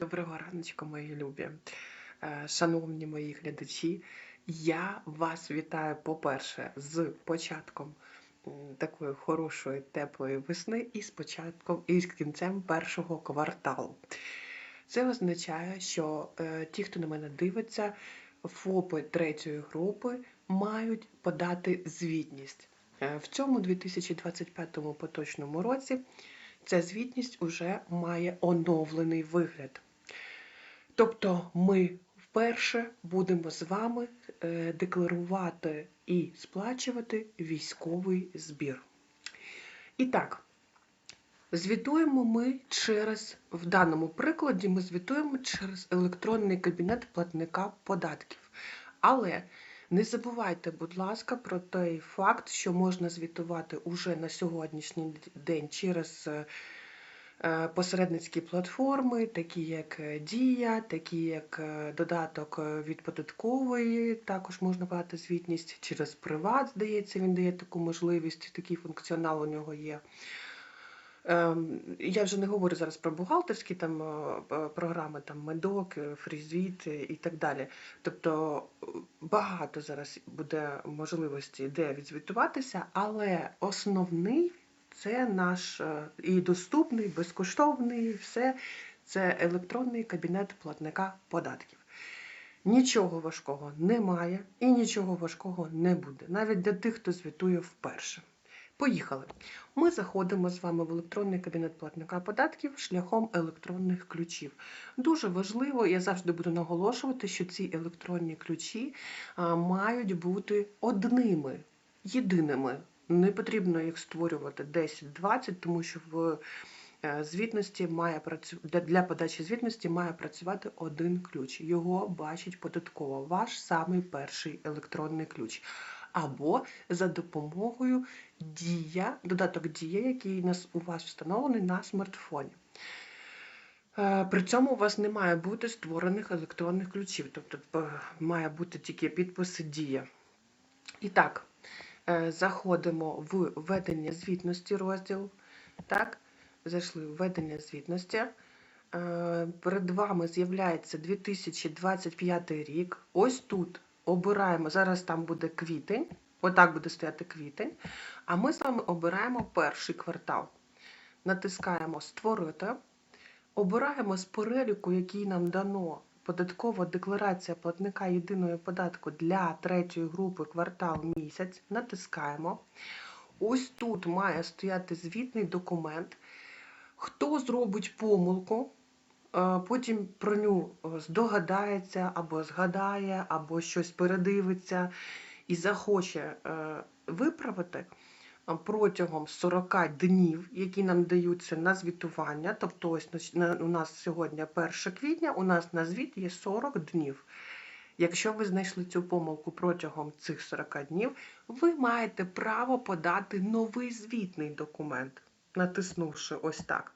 Доброго раночку, мої любі, Е, шановні мої глядачі. Я вас вітаю, по-перше, з початком такої хорошої, теплої весни і з початком і з кінцем першого кварталу. Це означає, що е, ті, хто на мене дивиться, ФОПи третьої групи мають подати звітність. Е, В цьому 2025 поточному році ця звітність уже має оновлений вигляд. Тобто ми вперше будемо з вами е, декларувати і сплачувати військовий збір. І так, звітуємо ми через, в даному прикладі, ми звітуємо через електронний кабінет платника податків. Але не забувайте, будь ласка, про той факт, що можна звітувати уже на сьогоднішній день через е, посередницькі платформи, такі як е, Дія, такі як е, додаток е, від податкової, також можна подати звітність через Приват, здається, він дає таку можливість, такий функціонал у нього є. Ем, Я вже не говорю зараз про бухгалтерські там е, е, програми, там медок, е, фрізвіт е, і так далі. Тобто е, багато зараз буде можливості, де відзвітуватися, але основний це наш е, і доступний, безкоштовний, все це електронний кабінет платника податків. Нічого важкого немає і нічого важкого не буде, навіть для тих, хто звітує вперше. Поїхали. Ми заходимо з вами в електронний кабінет платника податків шляхом електронних ключів. Дуже важливо, я завжди буду наголошувати, що ці електронні ключі мають бути одними, єдиними. Не потрібно їх створювати 10-20, тому що в е, звітності має працю... для- подачі звітності має працювати один ключ. Його бачить податково, ваш самий перший електронний ключ. Або за допомогою Дія, додаток Дія, який у вас встановлений на смартфоні. Е, При цьому у вас не має бути створених електронних ключів, тобто е, має бути тільки підписи Дія. І так, заходимо в введення звітності розділ. Так, зайшли в введення звітності. Е, Перед вами з'являється 2025 рік. Ось тут обираємо, зараз там буде квітень, отак буде стояти квітень, а ми з вами обираємо перший квартал. Натискаємо Створити, обираємо з переліку, який нам дано податкова декларація платника єдиного податку для третьої групи квартал місяць. Натискаємо. Ось тут має стояти звітний документ. Хто зробить помилку, е, потім про нього здогадається, або згадає, або щось передивиться і захоче е, виправити протягом 40 днів, які нам даються на звітування. Тобто, ось у нас сьогодні 1 квітня, у нас на звіт є 40 днів. Якщо ви знайшли цю помилку протягом цих 40 днів, ви маєте право подати новий звітний документ, натиснувши ось так.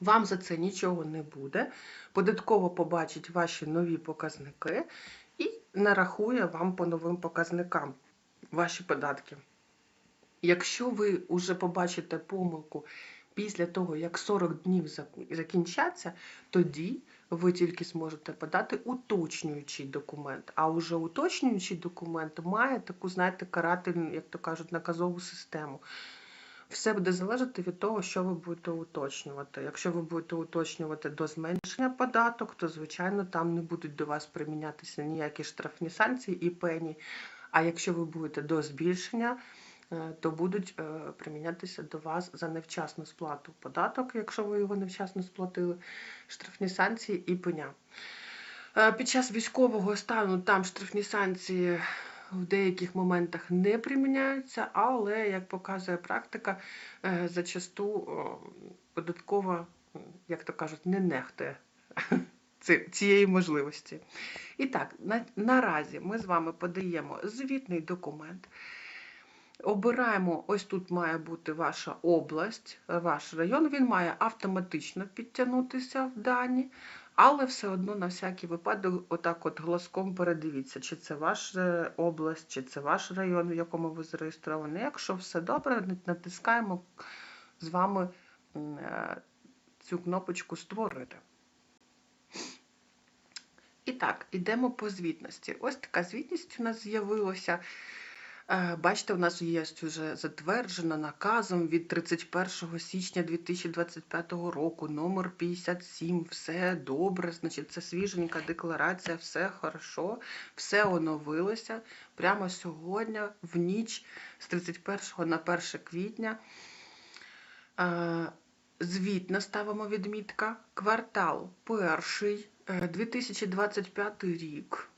Вам за це нічого не буде. Податково побачить ваші нові показники і нарахує вам по новим показникам ваші податки. Якщо ви вже побачите помилку після того, як 40 днів закінчаться, тоді ви тільки зможете подати уточнюючий документ. А уже уточнюючий документ має таку, знаєте, карательну, як то кажуть, наказову систему. Все буде залежати від того, що ви будете уточнювати. Якщо ви будете уточнювати до зменшення податок, то звичайно там не будуть до вас примінятися ніякі штрафні санкції і пені. А якщо ви будете до збільшення, то будуть е, примінятися до вас за невчасну сплату податок, якщо ви його невчасно сплатили, штрафні санкції і пеня. Е, Під час військового стану там штрафні санкції в деяких моментах не приміняються, але, як показує практика, е, зачасту податкова, як то кажуть, не нехтує цієї можливості. І так, на, наразі ми з вами подаємо звітний документ. Обираємо, ось тут має бути ваша область, е, ваш район. Він має автоматично підтягнутися в дані, але все одно на всякий випадок, отак от голоском передивіться, чи це ваша область, чи це ваш район, в якому ви зареєстровані. Якщо все добре, натискаємо з вами е, цю кнопочку Створити. І так, ідемо по звітності. Ось така звітність у нас з'явилася. Е, Бачите, у нас є вже затверджена наказом від 31 січня 2025 року, номер 57. Все добре, значить, це свіженька декларація, все хорошо, все оновилося. Прямо сьогодні, в ніч з 31 на 1 квітня. Е, Звітна ставимо відмітка. Квартал перший, е, 2025 рік.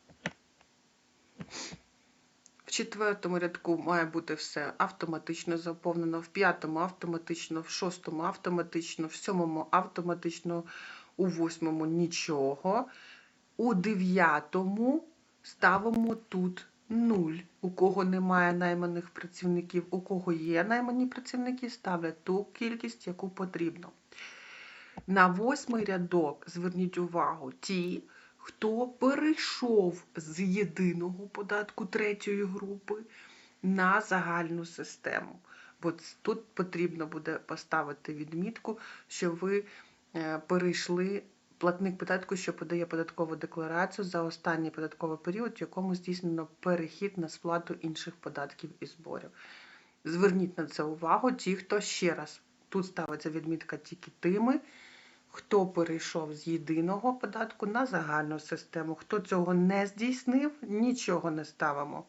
Четвертому рядку має бути все автоматично заповнено, в п'ятому автоматично, в шостому автоматично, в сьомому автоматично, у восьмому нічого. У дев'ятому ставимо тут нуль. У кого немає найманих працівників, у кого є наймані працівники, ставлять ту кількість, яку потрібно. На восьмий рядок зверніть увагу ті, хто перейшов з єдиного податку третьої групи на загальну систему. Бо тут потрібно буде поставити відмітку, що ви е, перейшли платник податку, що подає податкову декларацію за останній податковий період, в якому здійснено перехід на сплату інших податків і зборів. Зверніть на це увагу, ті, хто ще раз тут ставиться відмітка тільки тими, хто перейшов з єдиного податку на загальну систему. Хто цього не здійснив, нічого не ставимо.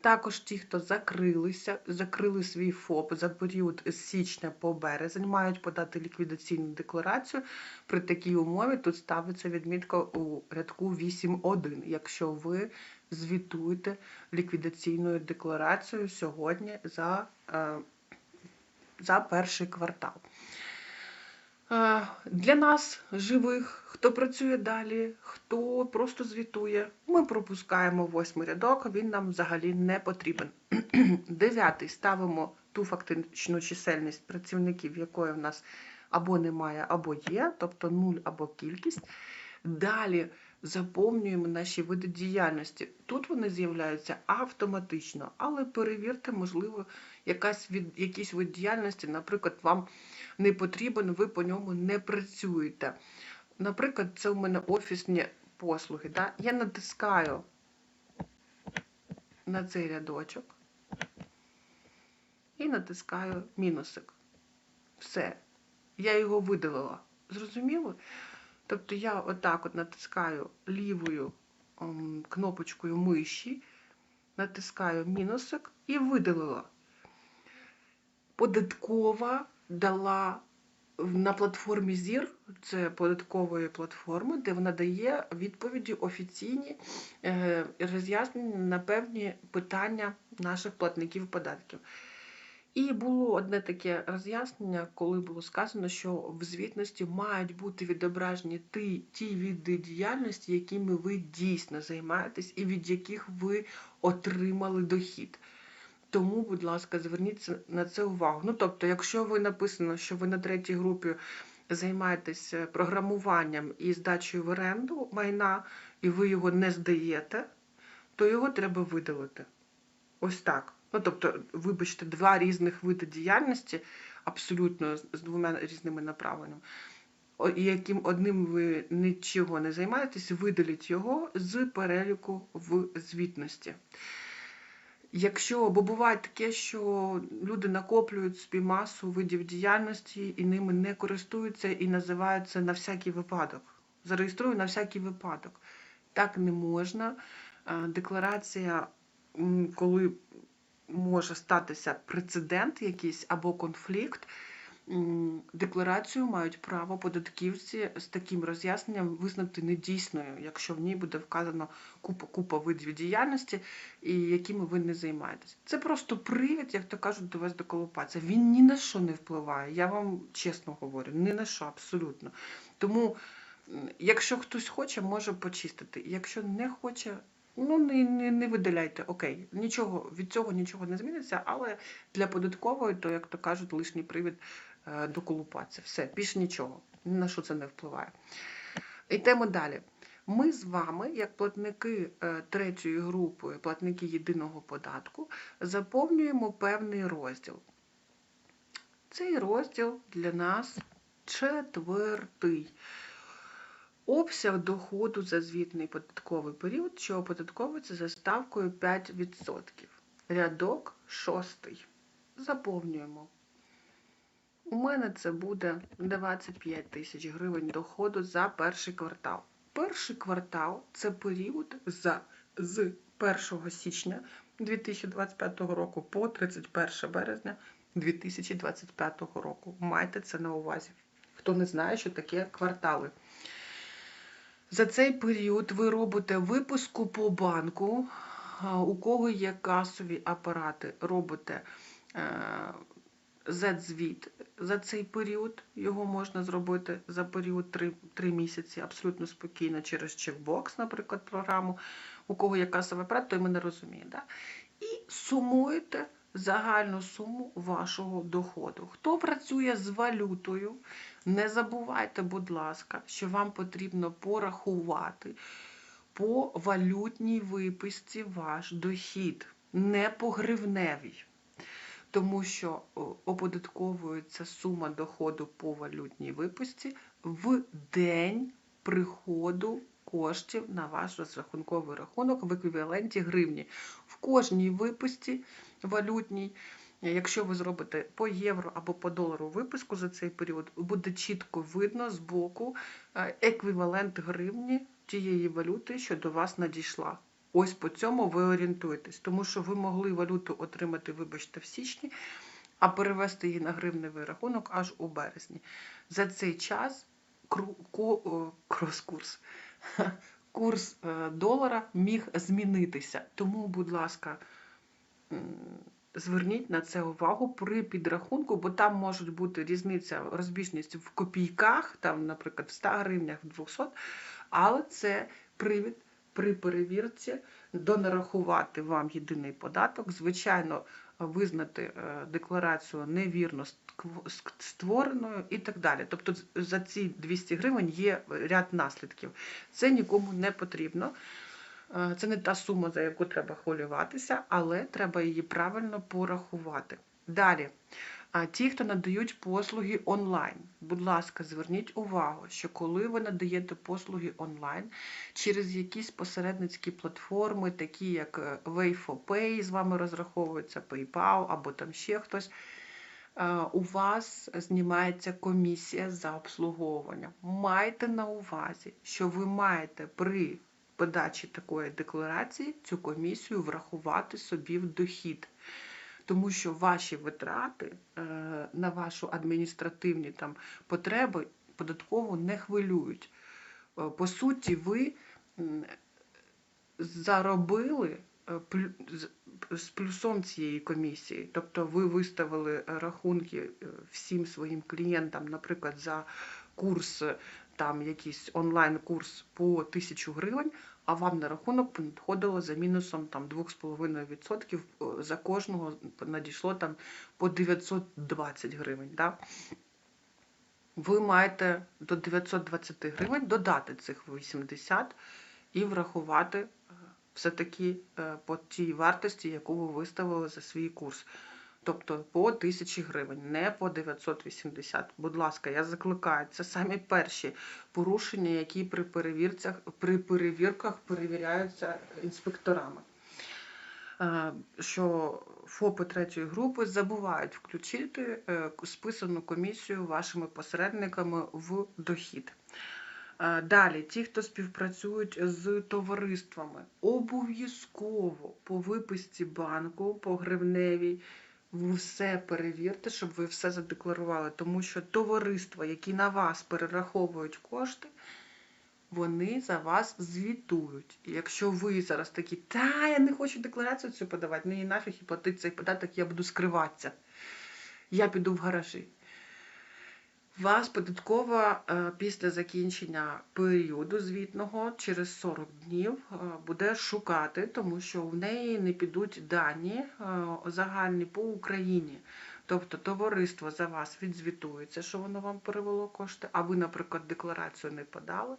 Також ті, хто закрилися, закрили свій ФОП за період з січня по березень, мають подати ліквідаційну декларацію. При такій умові тут ставиться відмітка у рядку 8.1, якщо ви звітуєте ліквідаційною декларацією сьогодні за, е, за перший квартал. Для нас, живих, хто працює далі, хто просто звітує, ми пропускаємо восьмий рядок, він нам взагалі не потрібен. Дев'ятий ставимо ту фактичну чисельність працівників, якої в нас або немає, або є, тобто нуль або кількість. Далі заповнюємо наші види діяльності. Тут вони з'являються автоматично, але перевірте, можливо, якась від, якийсь вид діяльності, наприклад, вам не потрібен, ви по ньому не працюєте. Наприклад, це у мене офісні послуги. Да? Я натискаю на цей рядочок і натискаю мінусик. Все. Я його видалила. Зрозуміло? Тобто я отак от натискаю лівою ем, кнопочкою миші, натискаю мінусик і видалила. Податкова дала на платформі ЗІР, це податкової платформи, де вона дає відповіді офіційні е, роз'яснення на певні питання наших платників податків. І було одне таке роз'яснення, коли було сказано, що в звітності мають бути відображені ті, ті види діяльності, якими ви дійсно займаєтесь, і від яких ви отримали дохід. Тому, будь ласка, зверніть на це увагу. Ну, тобто, якщо ви написано, що ви на третій групі займаєтесь програмуванням і здачею в оренду майна, і ви його не здаєте, то його треба видалити. Ось так. Ну, тобто, вибачте, два різних види діяльності, абсолютно з двома різними направленнями. Яким одним ви нічого не займаєтесь, видаліть його з переліку в звітності. Якщо, бо буває таке, що люди накоплюють собі масу видів діяльності і ними не користуються і називають це на всякий випадок. Зареєструю на всякий випадок. Так не можна. Декларація, коли може статися прецедент якийсь або конфлікт, декларацію мають право податківці з таким роз'ясненням визнати недійсною, якщо в ній буде вказано купа, купа видів діяльності, і якими ви не займаєтесь. Це просто привід, як то кажуть, до вас доколупатися. Він ні на що не впливає. Я вам чесно говорю, ні на що абсолютно. Тому, якщо хтось хоче, може почистити. Якщо не хоче, ну не, не, не видаляйте. Окей, нічого від цього нічого не зміниться, але для податкової, то як то кажуть, лишній привід доколупатися. Все, більше нічого. Ні на що це не впливає. Йдемо далі. Ми з вами, як платники е, третьої групи, платники єдиного податку, заповнюємо певний розділ. Цей розділ для нас четвертий. Обсяг доходу за звітний податковий період, що оподатковується за ставкою 5%. Рядок шостий. Заповнюємо. У мене це буде 25 тисяч гривень доходу за перший квартал. Перший квартал це період за, з 1 січня 2025 року по 31 березня 2025 року. Майте це на увазі. Хто не знає, що таке квартали. За цей період ви робите випуску по банку. У кого є касові апарати, робите е, Z-звіт за цей період. Його можна зробити за період 3, 3 місяці абсолютно спокійно через чекбокс, наприклад, програму. У кого є касовий апарат, той мене розуміє. Да? І сумуєте загальну суму вашого доходу. Хто працює з валютою, не забувайте, будь ласка, що вам потрібно порахувати по валютній виписці ваш дохід, не по гривневій. Тому що оподатковується сума доходу по валютній виписці в день приходу коштів на ваш розрахунковий рахунок в еквіваленті гривні. В кожній виписці валютній, якщо ви зробите по євро або по долару виписку за цей період, буде чітко видно з боку е, еквівалент гривні тієї валюти, що до вас надійшла. Ось по цьому ви орієнтуєтесь, тому що ви могли валюту отримати, вибачте, в січні, а перевести її на гривневий рахунок аж у березні. За цей час крос-курс, курс е, долара міг змінитися. Тому, будь ласка, зверніть на це увагу при підрахунку, бо там може бути різниця, розбіжність в копійках, там, наприклад, в 100 гривнях, в 200, але це привід при перевірці донарахувати вам єдиний податок, звичайно, визнати е, декларацію невірно створеною і так далі. Тобто за ці 200 гривень є ряд наслідків. Це нікому не потрібно. Е, Це не та сума, за яку треба хвилюватися, але треба її правильно порахувати. Далі. А ті, хто надають послуги онлайн, будь ласка, зверніть увагу, що коли ви надаєте послуги онлайн через якісь посередницькі платформи, такі як е, Way4Pay, з вами розраховується PayPal або там ще хтось, е, у вас знімається комісія за обслуговування. Майте на увазі, що ви маєте при подачі такої декларації цю комісію врахувати собі в дохід. Тому що ваші витрати е, на вашу адміністративні там потреби податково не хвилюють. Е, По суті, ви заробили е, з- плюсом цієї комісії. Тобто ви виставили рахунки всім своїм клієнтам, наприклад, за курс, там якийсь онлайн-курс по 1000 гривень, а вам на рахунок надходило за мінусом там 2,5% е, за кожного надійшло там по 920 гривень. Да? Ви маєте до 920 гривень додати цих 80 і врахувати е, все-таки е, по тій вартості, яку ви виставили за свій курс. Тобто по 1000 гривень, не по 980. Будь ласка, я закликаю, це самі перші порушення, які при перевірцях, при перевірках перевіряються інспекторами. Е, Що ФОПи третьої групи забувають включити е, списану комісію вашими посередниками в дохід. Е, Далі, ті, хто співпрацюють з товариствами, обов'язково по виписці банку, по гривневій, ви все перевірте, щоб ви все задекларували, тому що товариства, які на вас перераховують кошти, вони за вас звітують. І якщо ви зараз такі, та я не хочу декларацію цю подавати, мені нафіг і платити цей податок, я буду скриватися. Я піду в гаражі. Вас податкова е, після закінчення періоду звітного через 40 днів е, буде шукати, тому що в неї не підуть дані е, загальні по Україні. Тобто товариство за вас відзвітується, що воно вам перевело кошти, а ви, наприклад, декларацію не подали.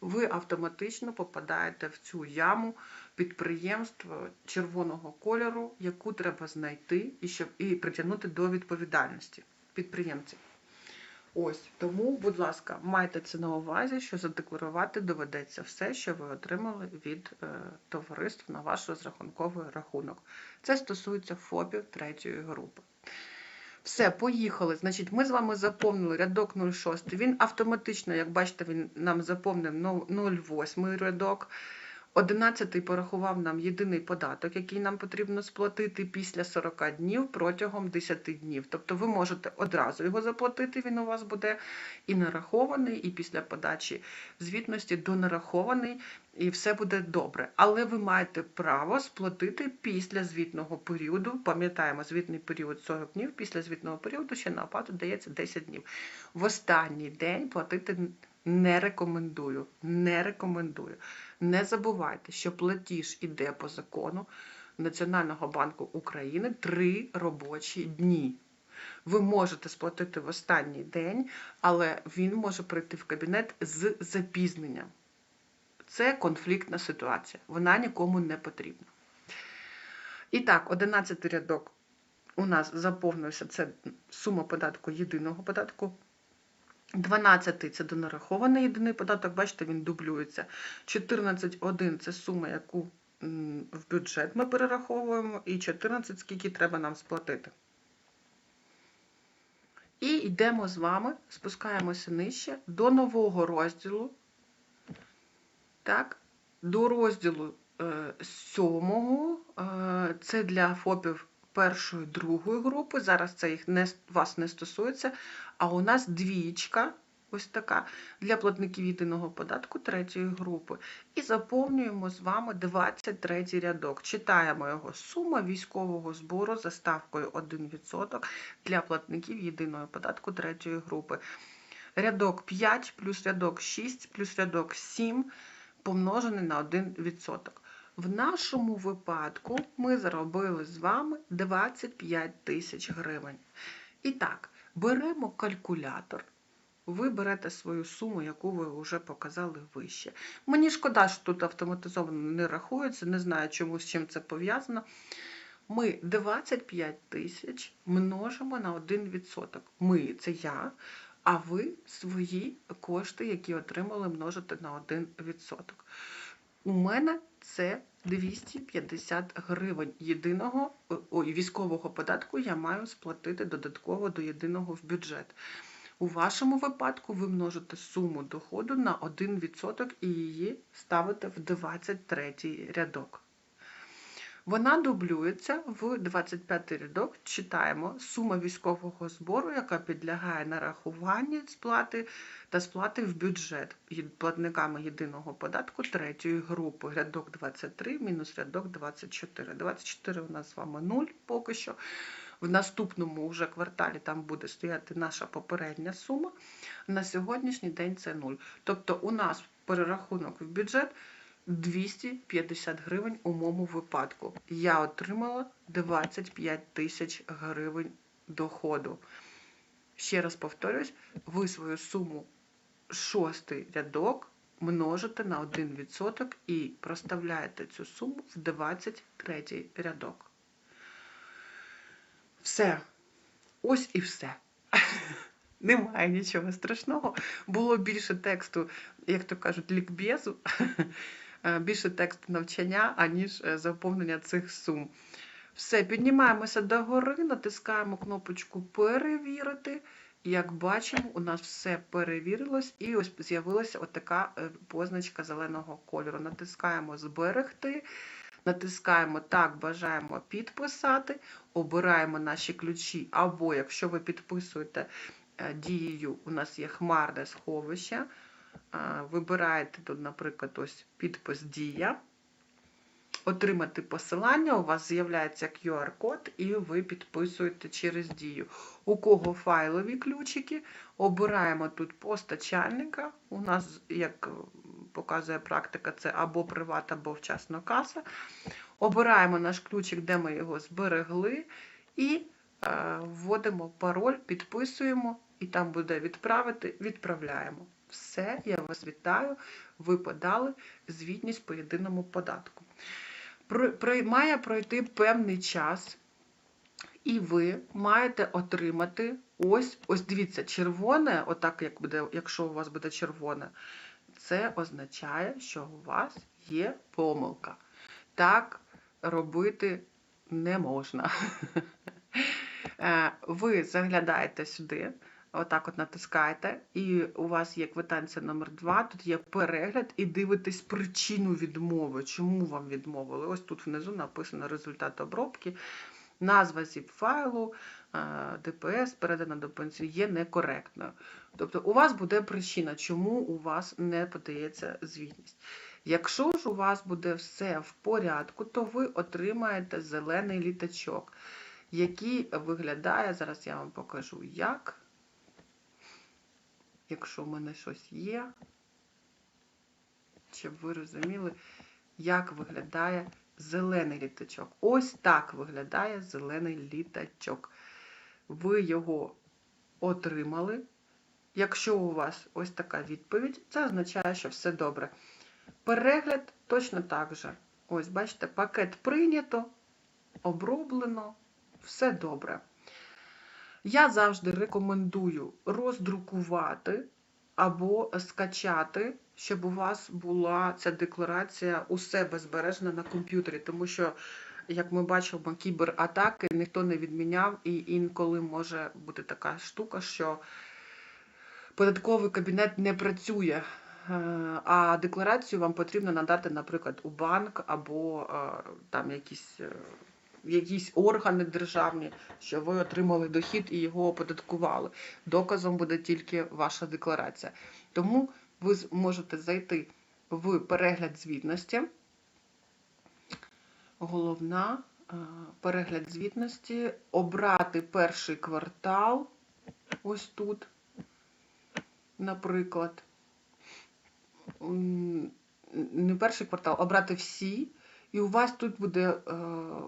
Ви автоматично попадаєте в цю яму підприємств червоного кольору, яку треба знайти і щоб і притягнути до відповідальності підприємців. Ось тому, будь ласка, майте це на увазі, що задекларувати доведеться все, що ви отримали від е, товариств на ваш розрахунковий рахунок. Це стосується ФОПів третьої групи. Все, поїхали. Значить, ми з вами заповнили рядок 06. Він автоматично, як бачите, він нам заповнив ну, 08 рядок. 11 порахував нам єдиний податок, який нам потрібно сплатити після 40 днів протягом 10 днів. Тобто ви можете одразу його заплатити, він у вас буде і нарахований, і після подачі звітності донарахований, і все буде добре. Але ви маєте право сплатити після звітного періоду. Пам'ятаємо, звітний період 40 днів, після звітного періоду ще на оплату дається 10 днів. В останній день платити не рекомендую. Не рекомендую. Не забувайте, що платіж іде по закону Національного банку України три робочі дні. Ви можете сплатити в останній день, але він може прийти в кабінет з запізненням. Це конфліктна ситуація, вона нікому не потрібна. І так, 11 рядок у нас заповнився це сума податку єдиного податку. 12 це донарахований єдиний податок, бачите, він дублюється. 14,1 це сума, яку в бюджет ми перераховуємо, і 14, скільки треба нам сплатити. І йдемо з вами, спускаємося нижче до нового розділу. Так, До розділу е, сьомого, е, це для ФОПів першої, другої групи. Зараз це їх не, вас не стосується. А у нас двічка, ось така, для платників єдиного податку третьої групи. І заповнюємо з вами 23 рядок. Читаємо його сума військового збору за ставкою 1% для платників єдиного податку третьої групи. Рядок 5 плюс рядок 6 плюс рядок 7 помножений на 1%. В нашому випадку ми заробили з вами 25 тисяч гривень. І так, беремо калькулятор. Ви берете свою суму, яку ви вже показали вище. Мені шкода, що тут автоматизовано не рахується, не знаю, чому з чим це пов'язано. Ми 25 тисяч множимо на 1%. Ми це я, а ви свої кошти, які отримали, множите на 1%. У мене це 250 гривень єдиного ой, військового податку я маю сплатити додатково до єдиного в бюджет. У вашому випадку ви множите суму доходу на 1% і її ставите в 23 рядок. Вона дублюється в 25 рядок. Читаємо сума військового збору, яка підлягає нарахуванню сплати та сплати в бюджет платниками єдиного податку третьої групи. Рядок 23 мінус рядок 24. 24 у нас з вами 0 поки що. В наступному вже кварталі там буде стояти наша попередня сума. На сьогоднішній день це 0. Тобто у нас перерахунок в бюджет. 250 гривень у моєму випадку. Я отримала 25 тисяч гривень доходу. Ще раз повторюсь, ви свою суму шостий рядок множите на 1% і проставляєте цю суму в 23 рядок. Все. Ось і все. Немає нічого страшного. Було більше тексту, як то кажуть, лікбезу. Е, більше тексту навчання, аніж е, заповнення цих сум. Все, піднімаємося догори, натискаємо кнопочку Перевірити. Як бачимо, у нас все перевірилось, і ось з'явилася така е, позначка зеленого кольору. Натискаємо Зберегти. Натискаємо Так, бажаємо підписати, обираємо наші ключі, або якщо ви підписуєте дією, у нас є хмарне сховище. Вибираєте тут, наприклад, ось підпис Дія. Отримати посилання, у вас з'являється QR-код, і ви підписуєте через дію. У кого файлові ключики, обираємо тут постачальника. У нас, як показує практика, це або приват, або вчасна каса. Обираємо наш ключик, де ми його зберегли, і е, вводимо пароль, підписуємо, і там буде відправити, відправляємо. Все, я вас вітаю. Ви подали звітність по єдиному податку. Має пройти певний час, І ви маєте отримати ось, ось дивіться, червоне, отак як буде, якщо у вас буде червоне, це означає, що у вас є помилка. Так робити не можна. Е, Ви заглядаєте сюди, отак от натискаєте, і у вас є квитанція номер 2 тут є перегляд, і дивитесь причину відмови, чому вам відмовили. Ось тут внизу написано результат обробки, назва zip-файлу, е, ДПС передана до пенсії є некоректною. Тобто у вас буде причина, чому у вас не подається звітність. Якщо ж у вас буде все в порядку, то ви отримаєте зелений літачок, який виглядає, зараз я вам покажу, як. Якщо в мене щось є, щоб ви розуміли, як виглядає зелений літачок. Ось так виглядає зелений літачок. Ви його отримали. Якщо у вас ось така відповідь, це означає, що все добре. Перегляд точно так же. Ось, бачите, пакет прийнято, оброблено, все добре. Я завжди рекомендую роздрукувати або скачати, щоб у вас була ця декларація у себе збережена на комп'ютері, тому що, як ми бачимо, кібератаки ніхто не відміняв, і інколи може бути така штука, що податковий кабінет не працює. Е, А декларацію вам потрібно надати, наприклад, у банк або е, там якісь, е, якісь органи державні, що ви отримали дохід і його оподаткували. Доказом буде тільки ваша декларація. Тому ви з- можете зайти в перегляд звітності. Головна е, перегляд звітності, обрати перший квартал, ось тут, наприклад не перший квартал, обрати всі, і у вас тут буде е,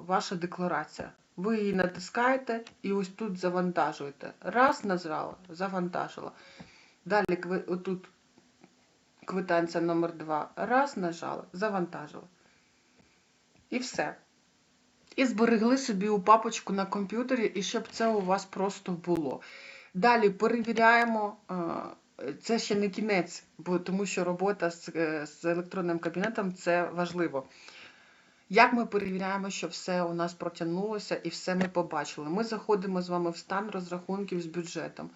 ваша декларація. Ви її натискаєте і ось тут завантажуєте. Раз нажала, завантажила. Далі отут квитанція номер 2 Раз нажала, завантажила. І все. І зберегли собі у папочку на комп'ютері, і щоб це у вас просто було. Далі перевіряємо. е, Це ще не кінець, бо тому що робота з, е, з електронним кабінетом це важливо. Як ми перевіряємо, що все у нас протягнулося і все ми побачили? Ми заходимо з вами в стан розрахунків з бюджетом.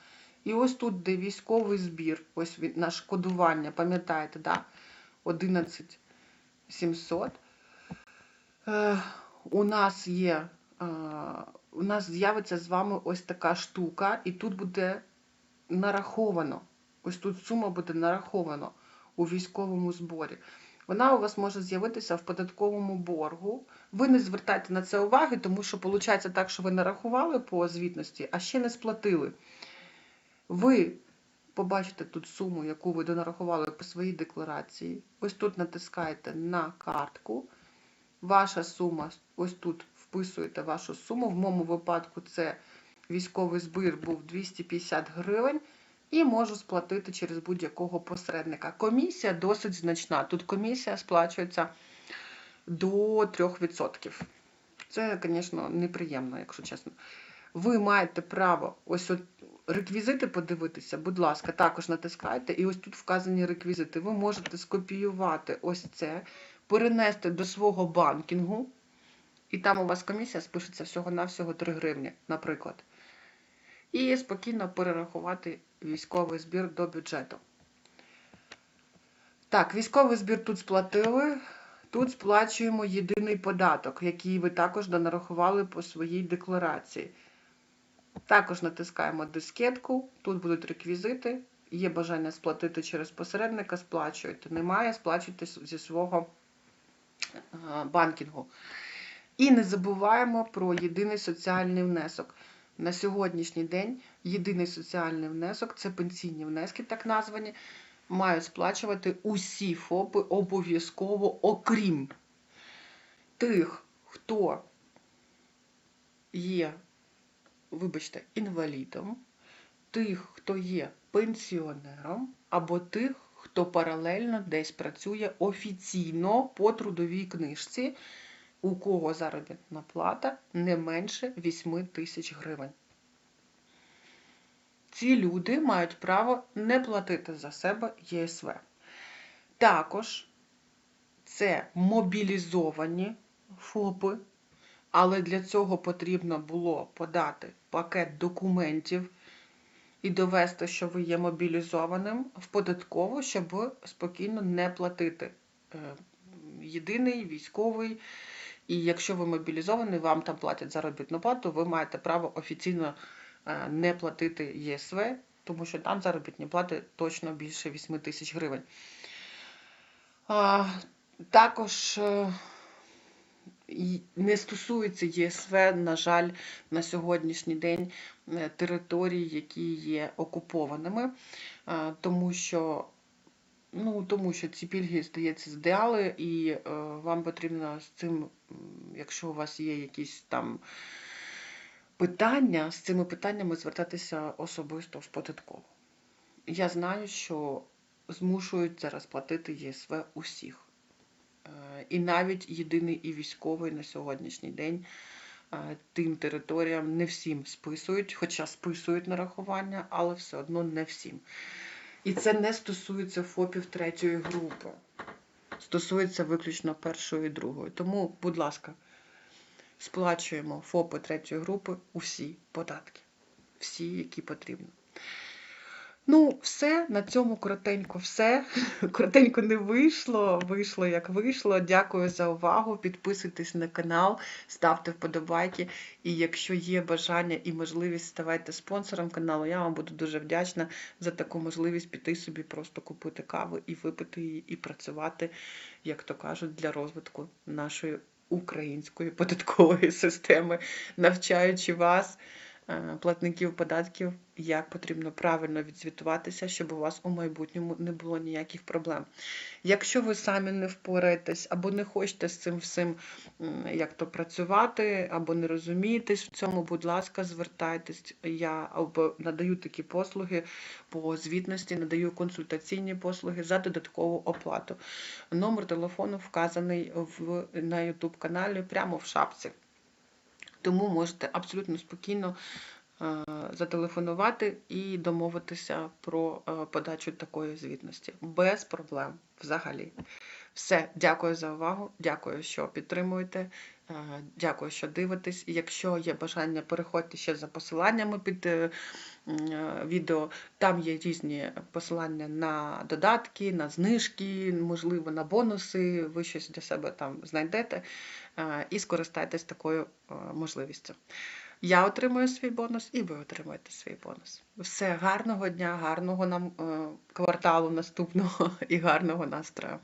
І ось тут, де військовий збір, ось він, наш кодування, пам'ятаєте, да? 11 700. Е, у нас є, е, у нас з'явиться з вами ось така штука, і тут буде нараховано. Ось тут сума буде нараховано у військовому зборі. Вона у вас може з'явитися в податковому боргу. Ви не звертайте на це уваги, тому що виходить так, що ви нарахували по звітності, а ще не сплатили. Ви побачите тут суму, яку ви донарахували по своїй декларації. Ось тут натискаєте на картку. Ваша сума, ось тут вписуєте вашу суму. В моєму випадку це військовий збір був 250 гривень. І можу сплатити через будь-якого посередника. Комісія досить значна. Тут комісія сплачується до 3%. Це, звісно, неприємно, якщо чесно. Ви маєте право ось от реквізити подивитися, будь ласка, також натискайте, і ось тут вказані реквізити. Ви можете скопіювати ось це, перенести до свого банкінгу, і там у вас комісія спишеться всього-навсього 3 гривні, наприклад. І спокійно перерахувати військовий збір до бюджету. Так, військовий збір тут сплатили. Тут сплачуємо єдиний податок, який ви також донарахували по своїй декларації. Також натискаємо дискетку, тут будуть реквізити. Є бажання сплатити через посередника, сплачуєте. Немає, сплачуйте зі свого е, банкінгу. І не забуваємо про єдиний соціальний внесок. На сьогоднішній день єдиний соціальний внесок це пенсійні внески, так названі, мають сплачувати усі ФОПи обов'язково, окрім тих, хто є, вибачте, інвалідом, тих, хто є пенсіонером, або тих, хто паралельно десь працює офіційно по трудовій книжці у кого заробітна плата не менше 8 тисяч гривень. Ці люди мають право не платити за себе ЄСВ. Також це мобілізовані ФОПи, але для цього потрібно було подати пакет документів і довести, що ви є мобілізованим в податкову, щоб спокійно не платити е, єдиний військовий. І якщо ви мобілізований, вам там платять заробітну плату, ви маєте право офіційно не платити ЄСВ, тому що там заробітні плати точно більше 8 тисяч гривень. Також е, не стосується ЄСВ, на жаль, на сьогоднішній день е, територій, які є окупованими, е, тому що Ну, тому що ці пільги, здається, здали, і е, вам потрібно з цим, якщо у вас є якісь там питання, з цими питаннями звертатися особисто в податкову. Я знаю, що змушують зараз платити ЄСВ усіх. Е, І навіть єдиний і військовий на сьогоднішній день е, тим територіям не всім списують, хоча списують нарахування, але все одно не всім. І це не стосується ФОПів третьої групи. Стосується виключно першої і другої. Тому, будь ласка, сплачуємо ФОПи третьої групи усі податки. Всі, які потрібно. Ну, все, на цьому коротенько все. Коротенько не вийшло, вийшло як вийшло. Дякую за увагу. Підписуйтесь на канал, ставте вподобайки. І якщо є бажання і можливість, ставайте спонсором каналу. Я вам буду дуже вдячна за таку можливість піти собі, просто купити каву і випити її, і працювати, як то кажуть, для розвитку нашої української податкової системи, навчаючи вас платників податків, як потрібно правильно відзвітуватися, щоб у вас у майбутньому не було ніяких проблем. Якщо ви самі не впораєтесь або не хочете з цим всім як то працювати, або не розумієтесь в цьому, будь ласка, звертайтесь. Я або надаю такі послуги по звітності, надаю консультаційні послуги за додаткову оплату. Номер телефону вказаний в, на YouTube каналі прямо в шапці. Тому можете абсолютно спокійно е, зателефонувати і домовитися про е, подачу такої звітності. Без проблем взагалі. Все, дякую за увагу, дякую, що підтримуєте, е, дякую, що дивитесь. Якщо є бажання, переходьте ще за посиланнями під відео. Там є різні посилання на додатки, на знижки, можливо, на бонуси. Ви щось для себе там знайдете і скористайтесь такою е, можливістю. Я отримую свій бонус, і ви отримаєте свій бонус. Все, гарного дня, гарного нам е, кварталу наступного і гарного настрою.